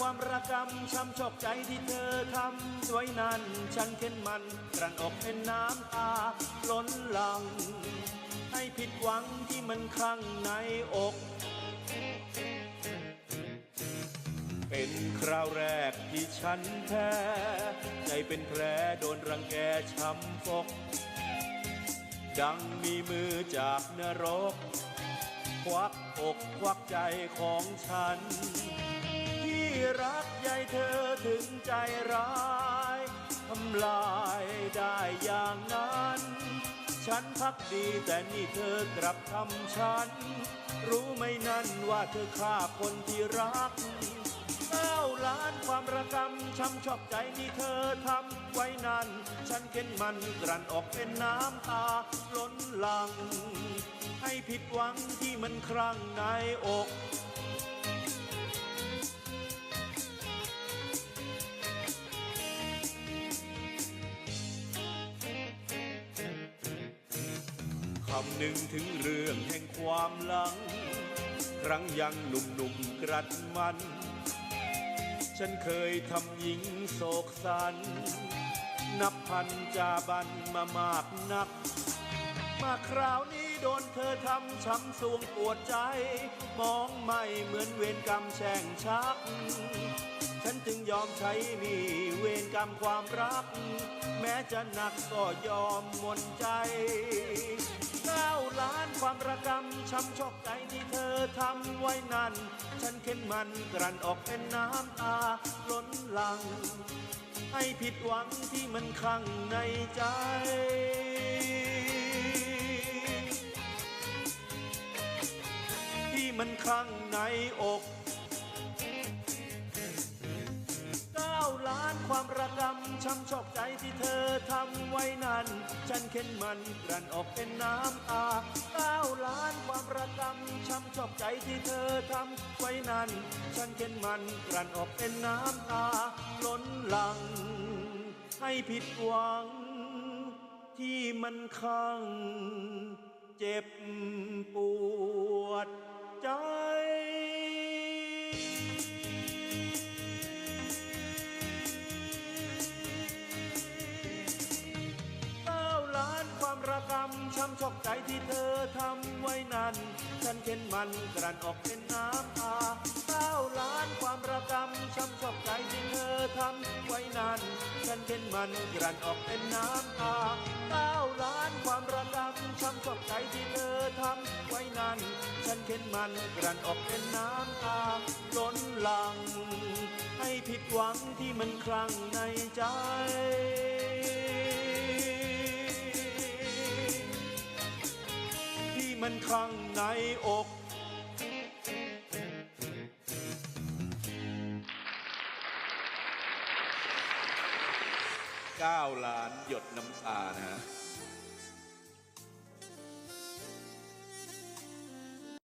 ความระกำช้ำชอกใจที่เธอทำไว้นั้นฉันเข็นมันกรันออกเป็นน้ำตาล้นหลัง ให้ผิดหวังที่มันคลั่งในอก เป็นคราวแรกที่ฉันแพ้ใจเป็นแผลโดนรังแกช้ำฟก ดังมีมือจากนรก ควักอกควักใจของฉัน รักใยเธอถึงใจร้ายทำลายได้อย่างนั้น ฉันพักดีแต่นี่เธอกลับทำฉัน รู้ไหมนั่นว่าเธอฆ่าคนที่รักเก้าล้านความระกำช้ำชอกใจที่เธอทำไว้นั้นฉันเข็นมันกลั่นออกเป็นน้ำตาล้นหลัง ให้ผิดหวังที่มันครั่งในอก คำหนึ่งถึงเรื่องแห่งความหลัง ครั้งยังหนุ่มๆกรัดมัน ฉันเคยทำหญิงโศกสัน นับพันจาบันมามากนัก มาคราวนี้โดนเธอทำช้ำสวงปวดใจ มองไม่เหมือนเวรกรรมแช่งชัก ฉันจึงยอมใช้หนี่เวรกรรมความรัก แม้จะหนักก็ยอมหมดใจเก้าล้านความระกำช้ำชอกใจที่เธอทำไว้นั้น ฉันเข็นมันกลั่นออกเป็นน้ำตาล้นหลัง ให้ผิดหวังที่มันคั่งในใจที่มันคลั่งในอก ล้านความระกำช้ำชอกใจที่เธอทำไว้นั้น ฉันเข็นมันกลั่นออกเป็นน้ำตาเก้าล้านความระกำช้ำชอกใจที่เธอทำไว้นั้น ฉันเข็นมันกลั่นออกเป็นน้ำตาล้นหลัง ให้ผิดหวัง ที่มันคังเจ็บปวดใจ ช้ำชอกใจที่เธอทำไว้นั้น ฉันเข็นมันกลั่นออกเป็นน้ำตาเก้าล้านความระกำช้ำชอกใจที่เธอทำไว้นั้น ฉันเข็นมันกลั่นออกเป็นน้ำตาเก้าล้านความระกำช้ำชอกใจที่เธอทำไว้นั้น ฉันเข็นมันกลั่นออกเป็นน้ำตาล้นหลัง ให้ผิดหวังที่มันคลั่งในใจ มันข้างในอกเก้าล้านหยดน้ำตานะฮะ